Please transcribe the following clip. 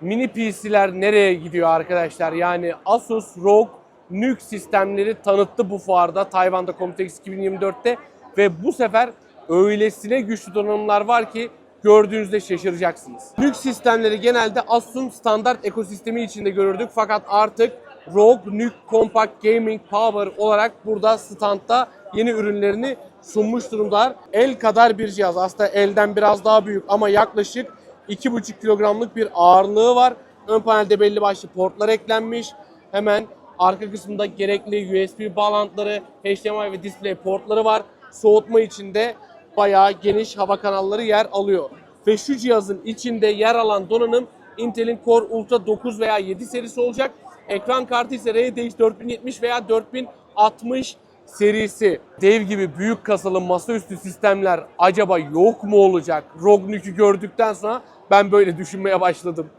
Mini PC'ler nereye gidiyor arkadaşlar? Yani Asus ROG NUC sistemleri tanıttı bu fuarda Tayvan'da Computex 2024'te ve bu sefer öylesine güçlü donanımlar var ki gördüğünüzde şaşıracaksınız. NUC sistemleri genelde Asus'un standart ekosistemi içinde görürdük fakat artık ROG NUC Compact Gaming Power olarak burada standta yeni ürünlerini sunmuş durumdalar. El kadar bir cihaz. Aslında elden biraz daha büyük ama yaklaşık 2,5 kilogramlık bir ağırlığı var. Ön panelde belli başlı portlar eklenmiş. Hemen arka kısmında gerekli USB bağlantıları, HDMI ve display portları var. Soğutma için de bayağı geniş hava kanalları yer alıyor. Ve şu cihazın içinde yer alan donanım Intel'in Core Ultra 9 veya 7 serisi olacak. Ekran kartı ise RTX 4070 veya 4060 serisi. Dev gibi büyük kasalı masaüstü sistemler acaba yok mu olacak? ROG NUC'ü gördükten sonra ben böyle düşünmeye başladım.